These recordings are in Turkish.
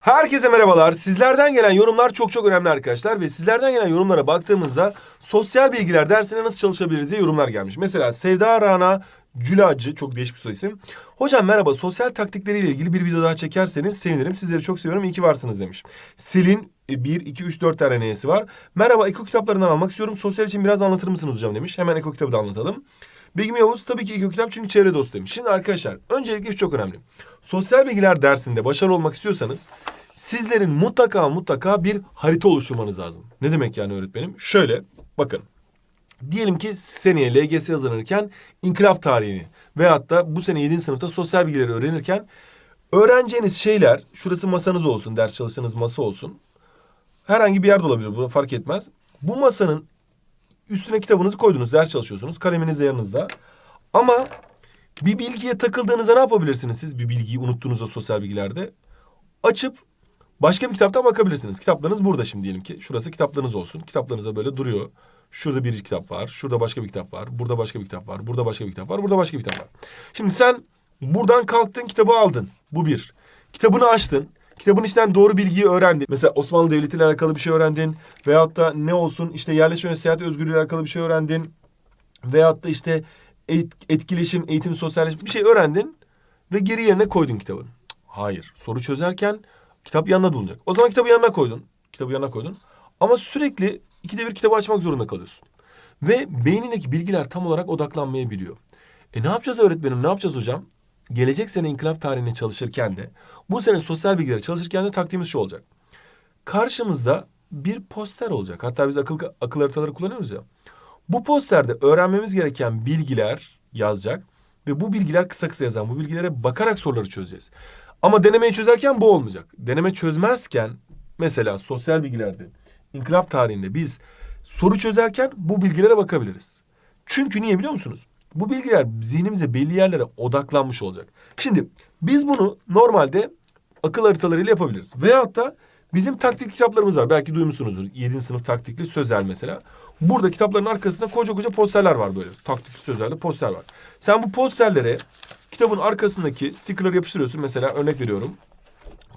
Herkese merhabalar. Sizlerden gelen yorumlar çok çok önemli arkadaşlar ve sizlerden gelen yorumlara baktığımızda sosyal bilgiler dersine nasıl çalışabiliriz diye yorumlar gelmiş. Mesela Sevda Rana Cülacı çok değişik bir soy isim. Hocam merhaba sosyal taktikleriyle ilgili bir video daha çekerseniz sevinirim. Sizleri çok seviyorum. İyi ki varsınız demiş. Selin e, 1, 2, 3, 4 tane neyesi var. Merhaba Eko kitaplarından almak istiyorum. Sosyal için biraz anlatır mısınız hocam demiş. Hemen Eko kitabı da anlatalım. Begüm Yavuz tabii ki Eko kitap çünkü çevre dostu demiş. Şimdi arkadaşlar öncelikle çok önemli. Sosyal bilgiler dersinde başarılı olmak istiyorsanız sizlerin mutlaka mutlaka bir harita oluşturmanız lazım. Ne demek yani öğretmenim? Şöyle bakın. Diyelim ki seneye LGS hazırlanırken inkılap tarihini veyahut da bu sene 7. sınıfta sosyal bilgileri öğrenirken öğreneceğiniz şeyler, şurası masanız olsun, ders çalıştığınız masa olsun. Herhangi bir yerde olabilir, bu fark etmez. Bu masanın üstüne kitabınızı koydunuz, ders çalışıyorsunuz, kaleminiz de yanınızda. Ama bir bilgiye takıldığınızda ne yapabilirsiniz siz? Bir bilgiyi unuttuğunuzda sosyal bilgilerde. Açıp başka bir kitaptan bakabilirsiniz. Kitaplarınız burada şimdi diyelim ki. Şurası kitaplarınız olsun. Kitaplarınızda böyle duruyor. Şurada bir kitap var. Şurada başka bir kitap var. Burada başka bir kitap var. Burada başka bir kitap var. Burada başka bir kitap var. Şimdi sen buradan kalktın kitabı aldın. Bu bir. Kitabını açtın. Kitabın içinden doğru bilgiyi öğrendin. Mesela Osmanlı Devleti ile alakalı bir şey öğrendin. Veyahut da ne olsun işte yerleşme ve seyahat özgürlüğü ile alakalı bir şey öğrendin. Veyahut da işte et- etkileşim, eğitim, sosyalleşme bir şey öğrendin. Ve geri yerine koydun kitabını. Hayır. Soru çözerken kitap yanına bulunacak. O zaman kitabı yanına koydun. Kitabı yanına koydun. Ama sürekli ikide bir kitabı açmak zorunda kalıyorsun. Ve beynindeki bilgiler tam olarak odaklanmayabiliyor. E ne yapacağız öğretmenim, ne yapacağız hocam? Gelecek sene inkılap tarihine çalışırken de, bu sene sosyal bilgileri çalışırken de taktiğimiz şu olacak. Karşımızda bir poster olacak. Hatta biz akıl, akıl haritaları kullanıyoruz ya. Bu posterde öğrenmemiz gereken bilgiler yazacak. Ve bu bilgiler kısa kısa yazan bu bilgilere bakarak soruları çözeceğiz. Ama denemeyi çözerken bu olmayacak. Deneme çözmezken mesela sosyal bilgilerde, inkılap tarihinde biz soru çözerken bu bilgilere bakabiliriz. Çünkü niye biliyor musunuz? Bu bilgiler zihnimize belli yerlere odaklanmış olacak. Şimdi biz bunu normalde akıl haritalarıyla yapabiliriz. Veyahut da bizim taktik kitaplarımız var. Belki duymuşsunuzdur. 7. sınıf taktikli sözel mesela. Burada kitapların arkasında koca koca posterler var böyle. Taktikli sözelde poster var. Sen bu posterlere kitabın arkasındaki stickerları yapıştırıyorsun. Mesela örnek veriyorum.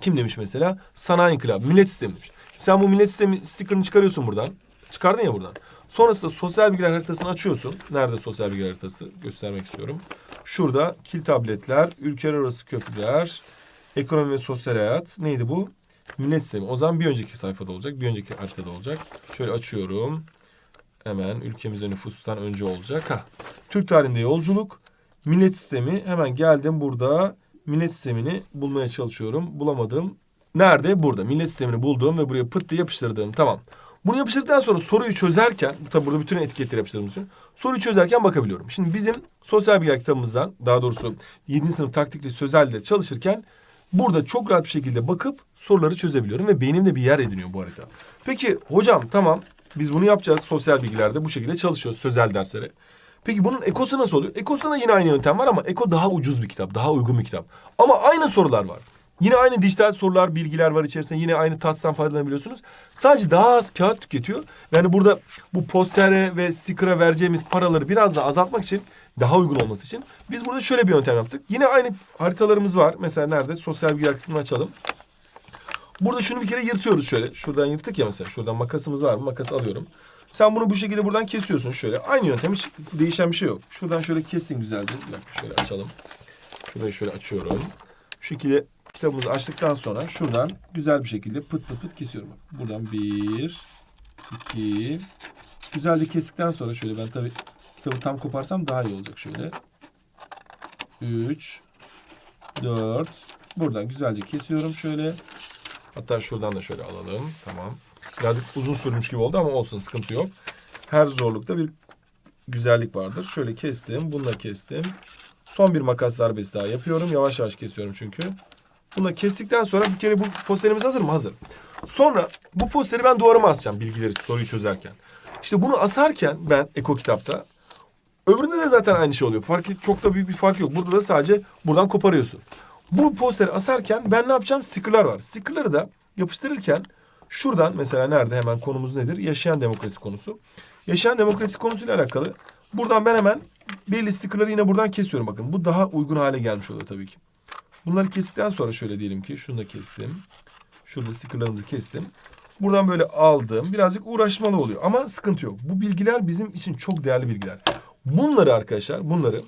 Kim demiş mesela? Sanayi İnkılabı, Millet Sistemi demiş. Sen bu Millet Sistemi stickerını çıkarıyorsun buradan. Çıkardın ya buradan. Sonrasında sosyal bilgiler haritasını açıyorsun. Nerede sosyal bilgiler haritası? Göstermek istiyorum. Şurada kil tabletler, ülkeler arası köprüler, ekonomi ve sosyal hayat. Neydi bu? Millet Sistemi. O zaman bir önceki sayfada olacak. Bir önceki haritada olacak. Şöyle açıyorum. Hemen ülkemizde nüfustan önce olacak. Hah. Türk tarihinde yolculuk. Millet sistemi hemen geldim burada. Millet sistemini bulmaya çalışıyorum. Bulamadım. Nerede? Burada. Millet sistemini buldum ve buraya pıt diye yapıştırdım. Tamam. Bunu yapıştırdıktan sonra soruyu çözerken, tabi burada bütün etiketleri yapıştırdığım için, soruyu çözerken bakabiliyorum. Şimdi bizim sosyal bilgiler kitabımızdan, daha doğrusu 7. sınıf taktikli sözelde çalışırken burada çok rahat bir şekilde bakıp soruları çözebiliyorum ve beynimde bir yer ediniyor bu harita. Peki hocam tamam biz bunu yapacağız sosyal bilgilerde bu şekilde çalışıyoruz sözel derslere. Peki bunun ekosu nasıl oluyor? Ekosunda da yine aynı yöntem var ama eko daha ucuz bir kitap, daha uygun bir kitap. Ama aynı sorular var. Yine aynı dijital sorular, bilgiler var içerisinde. Yine aynı taçtan faydalanabiliyorsunuz. Sadece daha az kağıt tüketiyor. Yani burada bu postere ve sticker'a vereceğimiz paraları biraz da azaltmak için, daha uygun olması için biz burada şöyle bir yöntem yaptık. Yine aynı haritalarımız var. Mesela nerede? Sosyal bilgiler kısmını açalım. Burada şunu bir kere yırtıyoruz şöyle. Şuradan yırttık ya mesela. Şuradan makasımız var mı? Makas alıyorum. Sen bunu bu şekilde buradan kesiyorsun şöyle. Aynı yöntem hiç değişen bir şey yok. Şuradan şöyle kesin güzelce. Bir dakika şöyle açalım. Şurayı şöyle açıyorum. Şu şekilde kitabımızı açtıktan sonra şuradan güzel bir şekilde pıt pıt pıt kesiyorum. Buradan bir, iki. Güzelce kestikten sonra şöyle ben tabii kitabı tam koparsam daha iyi olacak şöyle. Üç, dört. Buradan güzelce kesiyorum şöyle. Hatta şuradan da şöyle alalım. Tamam. Birazcık uzun sürmüş gibi oldu ama olsun sıkıntı yok. Her zorlukta bir güzellik vardır. Şöyle kestim. Bunu da kestim. Son bir makas darbesi daha yapıyorum. Yavaş yavaş kesiyorum çünkü. Bunu kestikten sonra bir kere bu posterimiz hazır mı? Hazır. Sonra bu posteri ben duvarıma asacağım bilgileri soruyu çözerken. İşte bunu asarken ben Eko kitapta öbüründe de zaten aynı şey oluyor. Fark çok da büyük bir fark yok. Burada da sadece buradan koparıyorsun. Bu posteri asarken ben ne yapacağım? Stickerlar var. Stickerları da yapıştırırken şuradan mesela nerede hemen konumuz nedir? Yaşayan demokrasi konusu. Yaşayan demokrasi konusuyla alakalı buradan ben hemen belli stickerları yine buradan kesiyorum. Bakın bu daha uygun hale gelmiş oluyor tabii ki. Bunları kestikten sonra şöyle diyelim ki şunu da kestim. Şurada stickerlarımızı kestim. Buradan böyle aldım. Birazcık uğraşmalı oluyor ama sıkıntı yok. Bu bilgiler bizim için çok değerli bilgiler. Bunları arkadaşlar bunları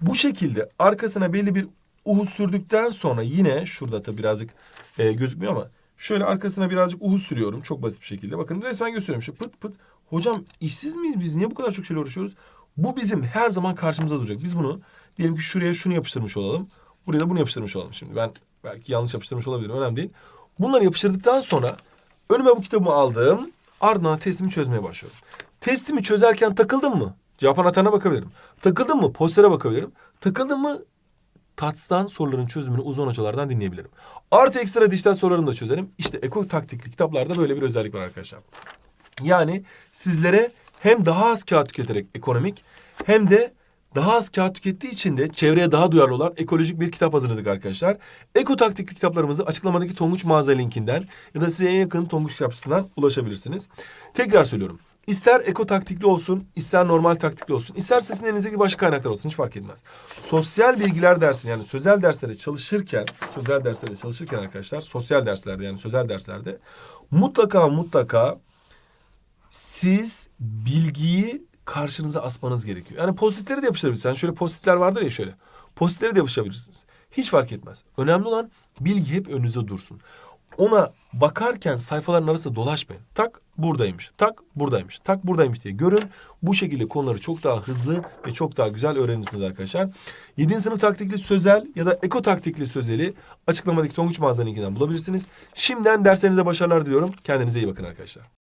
bu şekilde arkasına belli bir uhu sürdükten sonra yine şurada da birazcık e, gözükmüyor ama şöyle arkasına birazcık uhu sürüyorum çok basit bir şekilde. Bakın resmen gösteriyorum şu pıt pıt. Hocam işsiz miyiz biz? Niye bu kadar çok şeyle uğraşıyoruz? Bu bizim her zaman karşımıza duracak. Biz bunu diyelim ki şuraya şunu yapıştırmış olalım. Buraya da bunu yapıştırmış olalım şimdi. Ben belki yanlış yapıştırmış olabilirim önemli değil. Bunları yapıştırdıktan sonra önüme bu kitabımı aldım. Ardından testimi çözmeye başlıyorum. Testimi çözerken takıldım mı? Cevap anahtarına bakabilirim. Takıldım mı? Postere bakabilirim. Takıldım mı? TATS'tan soruların çözümünü uzman hocalardan dinleyebilirim. Artı ekstra dijital sorularını da çözerim. İşte Eko Taktikli kitaplarda böyle bir özellik var arkadaşlar. Yani sizlere hem daha az kağıt tüketerek ekonomik hem de daha az kağıt tükettiği için de çevreye daha duyarlı olan ekolojik bir kitap hazırladık arkadaşlar. Eko taktikli kitaplarımızı açıklamadaki Tonguç mağaza linkinden ya da size en yakın Tonguç kitapçısından ulaşabilirsiniz. Tekrar söylüyorum. İster eko taktikli olsun, ister normal taktikli olsun, isterse sizin elinizdeki başka kaynaklar olsun hiç fark etmez. Sosyal bilgiler dersi yani sözel derslere çalışırken, sözel derslere çalışırken arkadaşlar, sosyal derslerde yani sözel derslerde mutlaka mutlaka siz bilgiyi karşınıza asmanız gerekiyor. Yani postitleri de yapıştırabilirsiniz. Yani şöyle postitler vardır ya şöyle. Postitleri de yapıştırabilirsiniz. Hiç fark etmez. Önemli olan bilgi hep önünüzde dursun. Ona bakarken sayfaların arasında dolaşmayın. Tak buradaymış, tak buradaymış, tak buradaymış diye görün. Bu şekilde konuları çok daha hızlı ve çok daha güzel öğrenirsiniz arkadaşlar. 7. sınıf taktikli sözel ya da eko taktikli sözeli açıklamadaki Tonguç mağaza linkinden bulabilirsiniz. Şimdiden derslerinize başarılar diliyorum. Kendinize iyi bakın arkadaşlar.